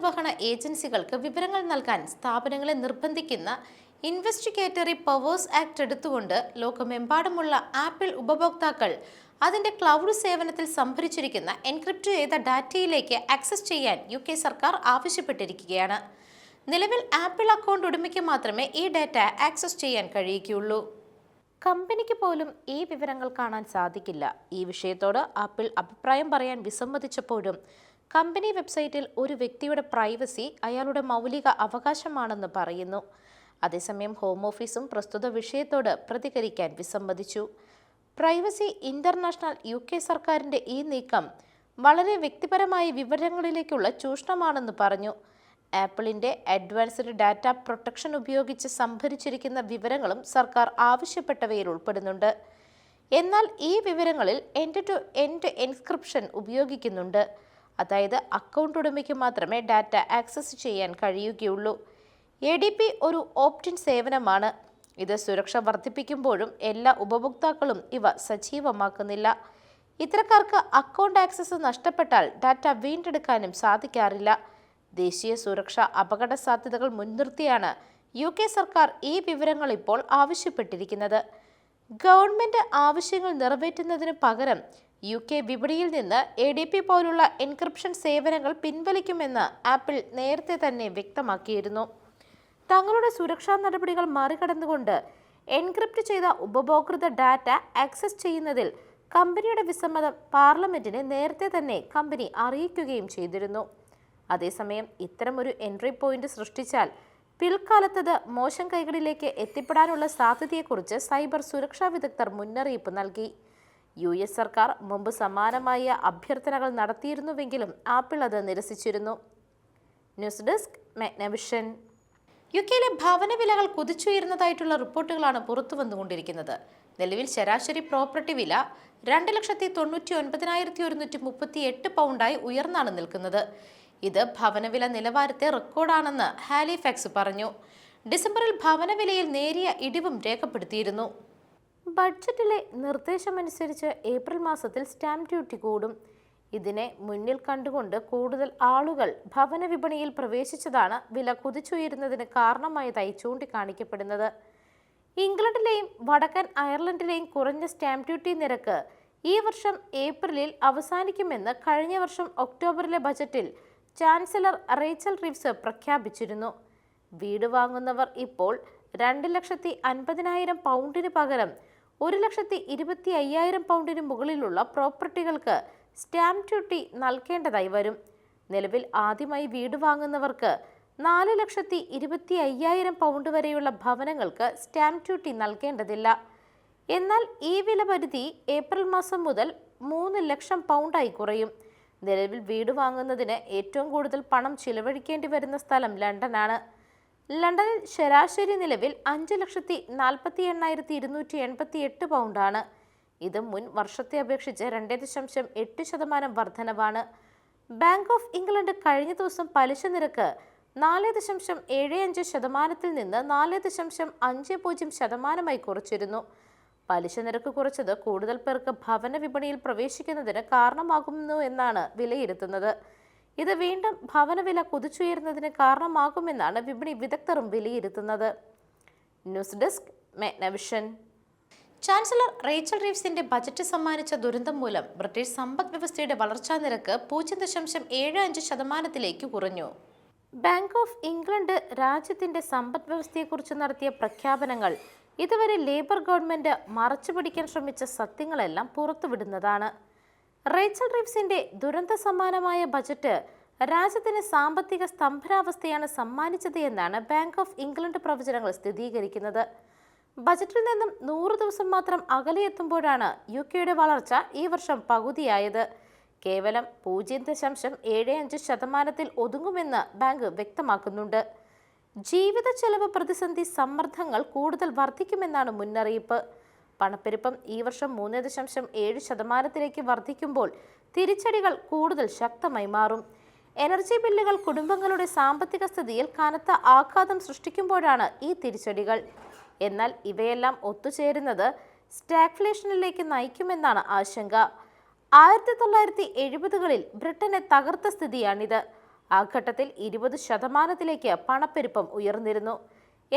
നിർവഹണ ഏജൻസികൾക്ക് വിവരങ്ങൾ നൽകാൻ സ്ഥാപനങ്ങളെ നിർബന്ധിക്കുന്ന ഇൻവെസ്റ്റിഗേറ്ററി പവേഴ്സ് ആക്ട് എടുത്തുകൊണ്ട് ലോകമെമ്പാടുമുള്ള ആപ്പിൾ ഉപഭോക്താക്കൾ അതിന്റെ ക്ലൗഡ് സേവനത്തിൽ സംഭരിച്ചിരിക്കുന്ന എൻക്രിപ്റ്റ് ചെയ്ത ഡാറ്റയിലേക്ക് ആക്സസ് ചെയ്യാൻ യു കെ സർക്കാർ ആവശ്യപ്പെട്ടിരിക്കുകയാണ്. നിലവിൽ ആപ്പിൾ അക്കൗണ്ട് ഉടമയ്ക്ക് മാത്രമേ ഈ ഡാറ്റ ആക്സസ് ചെയ്യാൻ കഴിയുകയുള്ളൂ. കമ്പനിക്ക് പോലും ഈ വിവരങ്ങൾ കാണാൻ സാധിക്കില്ല. ഈ വിഷയത്തോട് ആപ്പിൾ അഭിപ്രായം പറയാൻ വിസമ്മതിച്ചപ്പോഴും കമ്പനി വെബ്സൈറ്റിൽ ഒരു വ്യക്തിയുടെ പ്രൈവസി അയാളുടെ മൗലിക അവകാശമാണെന്ന് പറയുന്നു. അതേസമയം ഹോം ഓഫീസും പ്രസ്തുത വിഷയത്തോട് പ്രതികരിക്കാൻ വിസമ്മതിച്ചു. പ്രൈവസി ഇന്റർനാഷണൽ യു കെ സർക്കാരിന്റെ ഈ നീക്കം വളരെ വ്യക്തിപരമായ വിവരങ്ങളിലേക്കുള്ള ചൂഷണമാണെന്ന് പറഞ്ഞു. ആപ്പിളിന്റെ അഡ്വാൻസ്ഡ് ഡാറ്റ പ്രൊട്ടക്ഷൻ ഉപയോഗിച്ച് സംഭരിച്ചിരിക്കുന്ന വിവരങ്ങളും സർക്കാർ ആവശ്യപ്പെട്ടവയിൽ ഉൾപ്പെടുന്നുണ്ട്. എന്നാൽ ഈ വിവരങ്ങളിൽ എൻഡ് ടു എൻഡ് എൻസ്ക്രിപ്ഷൻ ഉപയോഗിക്കുന്നുണ്ട്. അതായത് അക്കൗണ്ട് ഉടമയ്ക്ക് മാത്രമേ ഡാറ്റ ആക്സസ് ചെയ്യാൻ കഴിയുകയുള്ളൂ. എ ഡി പി ഒരു ഓപ്റ്റിൻ സേവനമാണ്. ഇത് സുരക്ഷ വർദ്ധിപ്പിക്കുമ്പോഴും എല്ലാ ഉപഭോക്താക്കളും ഇവ സജീവമാക്കുന്നില്ല. ഇത്തരക്കാർക്ക് അക്കൗണ്ട് ആക്സസ് നഷ്ടപ്പെട്ടാൽ ഡാറ്റ വീണ്ടെടുക്കാനും സാധിക്കാറില്ല. ദേശീയ സുരക്ഷ അപകട സാധ്യതകൾ മുൻനിർത്തിയാണ് യു കെ സർക്കാർ ഈ വിവരങ്ങൾ ഇപ്പോൾ ആവശ്യപ്പെട്ടിരിക്കുന്നത്. ഗവൺമെന്റ് ആവശ്യങ്ങൾ നിറവേറ്റുന്നതിന് പകരം യു കെ വിപണിയിൽ നിന്ന് എ ഡി പി പോലുള്ള എൻക്രിപ്ഷൻ സേവനങ്ങൾ പിൻവലിക്കുമെന്ന് ആപ്പിൾ നേരത്തെ തന്നെ വ്യക്തമാക്കിയിരുന്നു. തങ്ങളുടെ സുരക്ഷാ നടപടികൾ മറികടന്നുകൊണ്ട് എൻക്രിപ്റ്റ് ചെയ്ത ഉപഭോക്തൃ ഡാറ്റ ആക്സസ് ചെയ്യുന്നതിൽ കമ്പനിയുടെ വിസമ്മതം പാർലമെന്റിനെ നേരത്തെ തന്നെ കമ്പനി അറിയിക്കുകയും ചെയ്തിരുന്നു. അതേസമയം ഇത്തരമൊരു എൻട്രി പോയിന്റ് സൃഷ്ടിച്ചാൽ പിൽക്കാലത്തത് മോശം കൈകളിലേക്ക് എത്തിപ്പെടാനുള്ള സാധ്യതയെക്കുറിച്ച് സൈബർ സുരക്ഷാ വിദഗ്ധർ മുന്നറിയിപ്പ് നൽകി. യു എസ് സർക്കാർ മുമ്പ് സമാനമായ അഭ്യർത്ഥനകൾ നടത്തിയിരുന്നുവെങ്കിലും ആപ്പിൾ അത് നിരസിച്ചിരുന്നു. News desk Magnavision. യു കെയിലെ ഭവന വിലകൾ കുതിച്ചുയരുന്നതായിട്ടുള്ള റിപ്പോർട്ടുകളാണ് പുറത്തു വന്നുകൊണ്ടിരിക്കുന്നത്. നിലവിൽ ശരാശരി പ്രോപ്പർട്ടി വില രണ്ട് ലക്ഷത്തി തൊണ്ണൂറ്റി ഒൻപതിനായിരത്തി ഒരുന്നൂറ്റി മുപ്പത്തി എട്ട് പൗണ്ടായി ഉയർന്നാണ് നിൽക്കുന്നത്. ഇത് ഭവനവില നിലവാരത്തെ റെക്കോർഡാണെന്ന് ഹാലിഫാക്സ് പറഞ്ഞു. ഡിസംബറിൽ ഭവനവിലയിൽ നേരിയ ഇടിവും രേഖപ്പെടുത്തിയിരുന്നു. ബഡ്ജറ്റിലെ നിർദ്ദേശമനുസരിച്ച് ഏപ്രിൽ മാസത്തിൽ സ്റ്റാമ്പ് ഡ്യൂട്ടി കൂടും. ഇതിനെ മുന്നിൽ കണ്ടുകൊണ്ട് കൂടുതൽ ആളുകൾ ഭവന വിപണിയിൽ പ്രവേശിച്ചതാണ് വില കുതിച്ചുയരുന്നതിന് കാരണമായതായി ചൂണ്ടിക്കാണിക്കപ്പെടുന്നത്. ഇംഗ്ലണ്ടിലെയും വടക്കൻ അയർലൻഡിലെയും കുറഞ്ഞ സ്റ്റാമ്പ് ഡ്യൂട്ടി നിരക്ക് ഈ വർഷം ഏപ്രിലിൽ അവസാനിക്കുമെന്ന് കഴിഞ്ഞ വർഷം ഒക്ടോബറിലെ ബജറ്റിൽ ചാൻസലർ റേച്ചൽ റിവ്സ് പ്രഖ്യാപിച്ചിരുന്നു. വീട് വാങ്ങുന്നവർ ഇപ്പോൾ രണ്ട് ലക്ഷത്തി അൻപതിനായിരം പൗണ്ടിന് പകരം ഒരു ലക്ഷത്തി ഇരുപത്തി അയ്യായിരം പൗണ്ടിന് മുകളിലുള്ള പ്രോപ്പർട്ടികൾക്ക് സ്റ്റാമ്പ് ഡ്യൂട്ടി നൽകേണ്ടതായി വരും. നിലവിൽ ആദ്യമായി വീട് വാങ്ങുന്നവർക്ക് നാല് ലക്ഷത്തി ഇരുപത്തി അയ്യായിരം പൗണ്ട് വരെയുള്ള ഭവനങ്ങൾക്ക് സ്റ്റാമ്പ് ഡ്യൂട്ടി നൽകേണ്ടതില്ല. എന്നാൽ ഈ വില പരിധി ഏപ്രിൽ മാസം മുതൽ മൂന്ന് ലക്ഷം പൗണ്ടായി കുറയും. നിലവിൽ വീട് വാങ്ങുന്നതിന് ഏറ്റവും കൂടുതൽ പണം ചിലവഴിക്കേണ്ടി വരുന്ന സ്ഥലം ലണ്ടനാണ്. ലണ്ടനിൽ ശരാശരി നിലവിൽ അഞ്ച് ലക്ഷത്തി നാൽപ്പത്തി എണ്ണായിരത്തി ഇരുന്നൂറ്റി എൺപത്തി എട്ട് പൗണ്ടാണ്. ഇത് മുൻ വർഷത്തെ അപേക്ഷിച്ച് രണ്ട് ദശാംശം എട്ട് ശതമാനം വർധനവാണ്. ബാങ്ക് ഓഫ് ഇംഗ്ലണ്ട് കഴിഞ്ഞ ദിവസം പലിശ നിരക്ക് നാല് ദശാംശം ഏഴ് അഞ്ച് ശതമാനത്തിൽ നിന്ന് നാല് ദശാംശം അഞ്ച് പൂജ്യം ശതമാനമായി കുറച്ചിരുന്നു. പലിശ നിരക്ക് കുറച്ചത് കൂടുതൽ പേർക്ക് ഭവന വിപണിയിൽ പ്രവേശിക്കുന്നതിന് കാരണമാകുന്നു എന്നാണ് വിലയിരുത്തുന്നത്. ഇത് വീണ്ടും ഭവനവില കുതിച്ചുയരുന്നതിന് കാരണമാകുമെന്നാണ് വിപണി വിദഗ്ധരും വിലയിരുത്തുന്നത്. News desk Magnavision chancellor Rachel റീവ്സിന്റെ budget സമ്മാനിച്ച ദുരന്തം മൂലം ബ്രിട്ടീഷ് സമ്പദ് വ്യവസ്ഥയുടെ വളർച്ചാ നിരക്ക് പൂജ്യം ദശാംശം ഏഴ് അഞ്ച് ശതമാനത്തിലേക്ക് കുറഞ്ഞു. ബാങ്ക് ഓഫ് ഇംഗ്ലണ്ട് രാജ്യത്തിന്റെ സമ്പദ് വ്യവസ്ഥയെക്കുറിച്ച് നടത്തിയ പ്രഖ്യാപനങ്ങൾ ഇതുവരെ ലേബർ ഗവൺമെന്റ് മറച്ചുപിടിക്കാൻ ശ്രമിച്ച സത്യങ്ങളെല്ലാം പുറത്തുവിടുന്നതാണ്. റേച്ചൽ റീവ്സിന്റെ ദുരന്ത സമാനമായ ബജറ്റ് രാജ്യത്തിന് സാമ്പത്തിക സ്തംഭനാവസ്ഥയാണ് സമ്മാനിച്ചത് എന്നാണ് ബാങ്ക് ഓഫ് ഇംഗ്ലണ്ട് പ്രവചനങ്ങൾ സ്ഥിരീകരിക്കുന്നത്. ബജറ്റിൽ നിന്നും നൂറ് ദിവസം മാത്രം അകലെയെത്തുമ്പോഴാണ് യു കെയുടെ വളർച്ച ഈ വർഷം പകുതിയായത്. കേവലം പൂജ്യം ദശാംശം ഏഴ് അഞ്ച് ശതമാനത്തിൽ ഒതുങ്ങുമെന്ന് ബാങ്ക് വ്യക്തമാക്കുന്നുണ്ട്. ജീവിത ചെലവ് പ്രതിസന്ധി സമ്മർദ്ദങ്ങൾ കൂടുതൽ വർദ്ധിക്കുമെന്നാണ് മുന്നറിയിപ്പ്. പണപ്പെരുപ്പം ഈ വർഷം മൂന്ന് ദശാംശം ഏഴ് ശതമാനത്തിലേക്ക് വർദ്ധിക്കുമ്പോൾ തിരിച്ചടികൾ കൂടുതൽ ശക്തമായി മാറും. എനർജി ബില്ലുകൾ കുടുംബങ്ങളുടെ സാമ്പത്തിക സ്ഥിതിയിൽ കനത്ത ആഘാതം സൃഷ്ടിക്കുമ്പോഴാണ് ഈ തിരിച്ചടികൾ. എന്നാൽ ഇവയെല്ലാം ഒത്തുചേരുന്നത് സ്റ്റാഗ്ഫ്ലേഷനിലേക്ക് നയിക്കുമെന്നാണ് ആശങ്ക. ആയിരത്തി തൊള്ളായിരത്തി എഴുപതുകളിൽ ബ്രിട്ടനെ തകർത്ത സ്ഥിതിയാണിത്. ആ ഘട്ടത്തിൽ ഇരുപത് ശതമാനത്തിലേക്ക് പണപ്പെരുപ്പം ഉയർന്നിരുന്നു.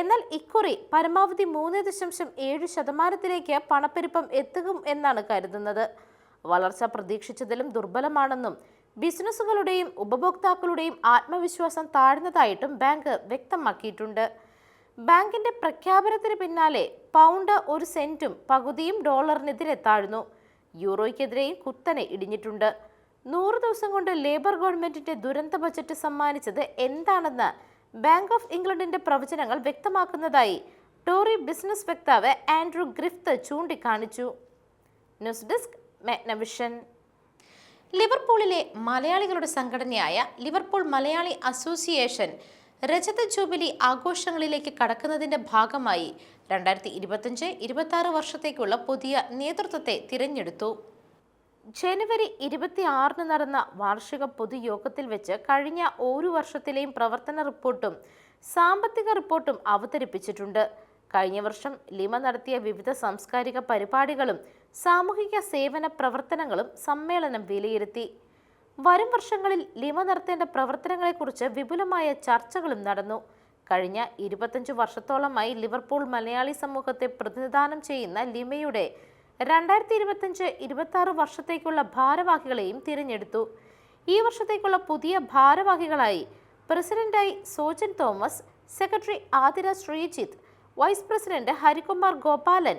എന്നാൽ ഇക്കുറി പരമാവധി മൂന്ന് ദശാംശം ഏഴ് ശതമാനത്തിലേക്ക് പണപ്പെരുപ്പം എത്തും എന്നാണ് കരുതുന്നത്. വളർച്ച പ്രതീക്ഷിച്ചതിലും ദുർബലമാണെന്നും ബിസിനസ്സുകളുടെയും ഉപഭോക്താക്കളുടെയും ആത്മവിശ്വാസം താഴ്ന്നതായിട്ടും ബാങ്ക് വ്യക്തമാക്കിയിട്ടുണ്ട്. ബാങ്കിന്റെ പ്രഖ്യാപനത്തിന് പിന്നാലെ പൗണ്ട് ഒരു സെന്റും പകുതിയും ഡോളറിനെതിരെ താഴ്ന്നു. യൂറോയ്ക്കെതിരെയും കുത്തനെ ഇടിഞ്ഞിട്ടുണ്ട്. നൂറ് ദിവസം കൊണ്ട് ലേബർ ഗവൺമെന്റിന്റെ ദുരന്ത ബജറ്റ് സമ്മാനിച്ചത് എന്താണെന്ന് ബാങ്ക് ഓഫ് ഇംഗ്ലണ്ടിന്റെ പ്രവചനങ്ങൾ വ്യക്തമാക്കുന്നതായി ടോറി ബിസിനസ് വക്താവ് ആൻഡ്രൂ ഗ്രിഫ്ത്ത് ചൂണ്ടിക്കാണിച്ചു. ന്യൂസ് ഡെസ്ക് മെഗ്നവിഷൻ ലിവർപൂളിലെ മലയാളികളുടെ സംഘടനയായ ലിവർപൂൾ മലയാളി അസോസിയേഷൻ രജത ജൂബിലി ആഘോഷങ്ങളിലേക്ക് കടക്കുന്നതിന്റെ ഭാഗമായി രണ്ടായിരത്തി ഇരുപത്തഞ്ച് ഇരുപത്തി വർഷത്തേക്കുള്ള പുതിയ നേതൃത്വത്തെ തിരഞ്ഞെടുത്തു. ജനുവരി ഇരുപത്തി ആറിന് നടന്ന വാർഷിക പൊതുയോഗത്തിൽ വെച്ച് കഴിഞ്ഞ ഒരു വർഷത്തിലെയും പ്രവർത്തന റിപ്പോർട്ടും സാമ്പത്തിക റിപ്പോർട്ടും അവതരിപ്പിച്ചിട്ടുണ്ട്. കഴിഞ്ഞ വർഷം ലിമ നടത്തിയ വിവിധ സാംസ്കാരിക പരിപാടികളും സാമൂഹിക സേവന പ്രവർത്തനങ്ങളും സമ്മേളനം വിലയിരുത്തി. വരും വർഷങ്ങളിൽ ലിമ നടത്തേണ്ട പ്രവർത്തനങ്ങളെക്കുറിച്ച് വിപുലമായ ചർച്ചകളും നടന്നു. കഴിഞ്ഞ ഇരുപത്തഞ്ച് വർഷത്തോളമായി ലിവർപൂൾ മലയാളി സമൂഹത്തെ പ്രതിനിധാനം ചെയ്യുന്ന ലിമയുടെ രണ്ടായിരത്തി ഇരുപത്തഞ്ച് ഇരുപത്തി ആറ് വർഷത്തേക്കുള്ള ഭാരവാഹികളെയും തിരഞ്ഞെടുത്തു. ഈ വർഷത്തേക്കുള്ള പുതിയ ഭാരവാഹികളായി പ്രസിഡന്റായി Sojan Thomas secretary Athira Sreejith vice president Harikumar Gopalan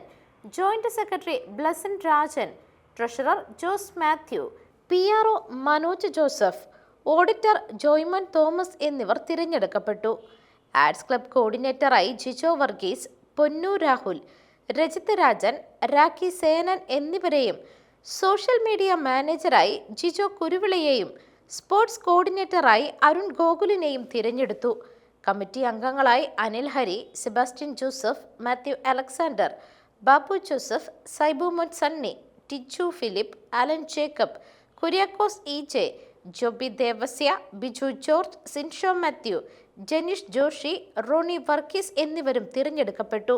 joint secretary Blessan Rajan treasurer Jose Mathew P R O Manoj Joseph auditor Joyman Thomas എന്നിവർ തിരഞ്ഞെടുക്കപ്പെട്ടു. ആഡ്സ് ക്ലബ് കോർഡിനേറ്ററായി ജിജോ വർഗീസ് പൊന്നു രാഹുൽ രജിത് രാജൻ രാഖി സേനൻ എന്നിവരെയും സോഷ്യൽ മീഡിയ മാനേജറായി ജിജോ കുരുവിളയെയും സ്പോർട്സ് കോർഡിനേറ്ററായി അരുൺ ഗോകുലിനെയും തിരഞ്ഞെടുത്തു. കമ്മിറ്റി അംഗങ്ങളായി അനിൽ ഹരി സെബാസ്റ്റ്യൻ ജോസഫ് മാത്യു അലക്സാണ്ടർ ബാബു ജോസഫ് സൈബുമോൻ സണ്ണി ടിച്ചു ഫിലിപ്പ് അലൻ ജേക്കബ് കുര്യാക്കോസ് ഇ ജെ ജോബി ദേവസ്യ ബിജു ജോർജ് സിൻഷോ മാത്യു ജനീഷ് ജോഷി റോണി വർക്കീസ് എന്നിവരും തിരഞ്ഞെടുക്കപ്പെട്ടു.